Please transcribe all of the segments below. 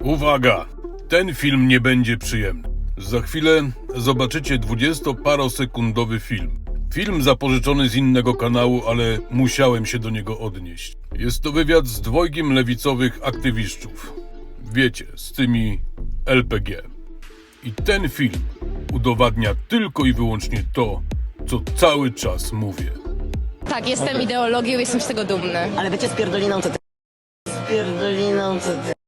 Uwaga! Ten film nie będzie przyjemny. Za chwilę zobaczycie 20-parosekundowy film. Film zapożyczony z innego kanału, ale musiałem się do niego odnieść. Jest to wywiad z dwojgiem lewicowych aktywistów. Wiecie, z tymi LPG. I ten film udowadnia tylko i wyłącznie to, co cały czas mówię. Tak, jestem ideologią, jestem z tego dumny. Ale bycie spierdoliną co ty? Spierdoliną co ty?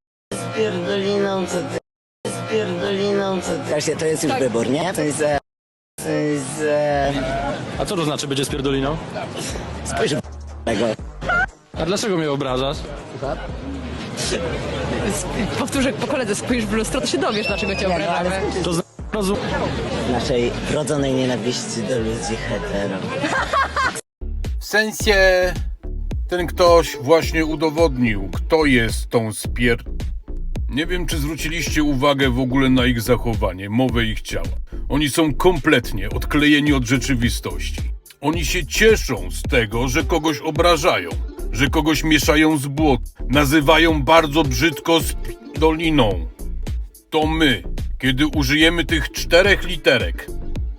Spierdoliną co ty? Spierdoliną co ty? Właśnie, to jest już Tak. wybór, nie? To jest... E, to jest... E, A co to znaczy będzie spierdoliną? spójrz tego. A dlaczego mnie obrażasz? Powtórzę po koledze, spójrz w lustro, to się dowiesz, dlaczego cię Nie, no, ale obrażamy. To z... rozum... naszej wrodzonej nienawiści do ludzi hetero. W sensie ten ktoś właśnie udowodnił, kto jest tą spier... Nie wiem, czy zwróciliście uwagę w ogóle na ich zachowanie, mowę ich ciała. Oni są kompletnie odklejeni od rzeczywistości. Oni się cieszą z tego, że kogoś obrażają, że kogoś mieszają z błot, nazywają bardzo brzydko doliną. To my, kiedy użyjemy tych czterech literek,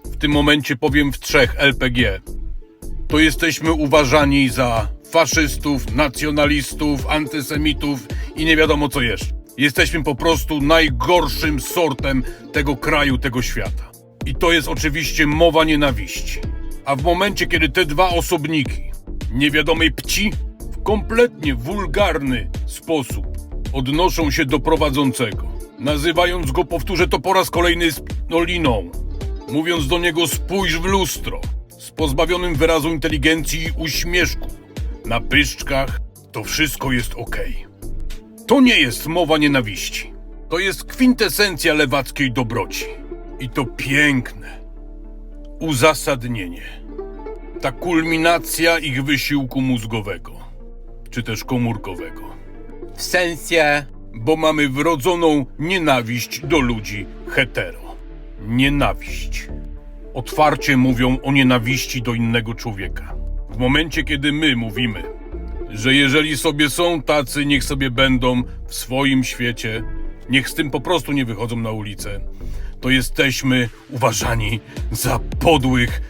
w tym momencie powiem w trzech LPG, to jesteśmy uważani za faszystów, nacjonalistów, antysemitów i nie wiadomo co jeszcze. Jesteśmy po prostu najgorszym sortem tego kraju, tego świata. I to jest oczywiście mowa nienawiści. A w momencie, kiedy te dwa osobniki niewiadomej pci w kompletnie wulgarny sposób odnoszą się do prowadzącego, nazywając go, powtórzę to po raz kolejny, spinoliną, mówiąc do niego spójrz w lustro, z pozbawionym wyrazu inteligencji i uśmieszku, na pyszczkach, to wszystko jest okej. To nie jest mowa nienawiści. To jest kwintesencja lewackiej dobroci. I to piękne uzasadnienie. Ta kulminacja ich wysiłku mózgowego, czy też komórkowego. W sensie, bo mamy wrodzoną nienawiść do ludzi hetero. Nienawiść. Otwarcie mówią o nienawiści do innego człowieka. W momencie, kiedy my mówimy, że jeżeli sobie są tacy, niech sobie będą w swoim świecie, niech z tym po prostu nie wychodzą na ulicę, to jesteśmy uważani za podłych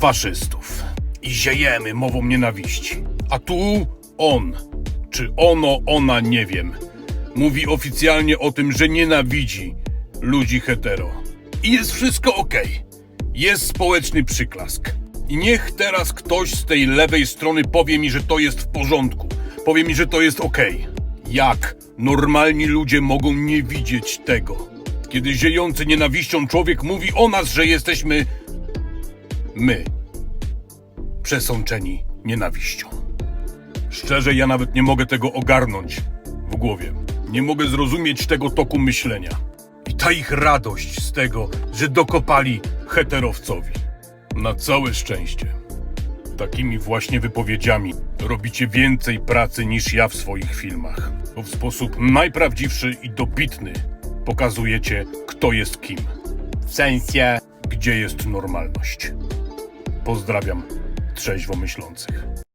faszystów. I ziejemy mową nienawiści. A tu on, czy ono, ona, nie wiem, mówi oficjalnie o tym, że nienawidzi ludzi hetero. I jest wszystko okej. Jest społeczny przyklask. I niech teraz ktoś z tej lewej strony powie mi, że to jest w porządku. Powie mi, że to jest okej. Jak normalni ludzie mogą nie widzieć tego? Kiedy ziejący nienawiścią człowiek mówi o nas, że jesteśmy my, przesączeni nienawiścią. Szczerze, ja nawet nie mogę tego ogarnąć w głowie. Nie mogę zrozumieć tego toku myślenia. I ta ich radość z tego, że dokopali heterowcowi. Na całe szczęście. Takimi właśnie wypowiedziami robicie więcej pracy niż ja w swoich filmach. W sposób najprawdziwszy i dobitny pokazujecie, kto jest kim. W sensie, gdzie jest normalność. Pozdrawiam trzeźwo myślących.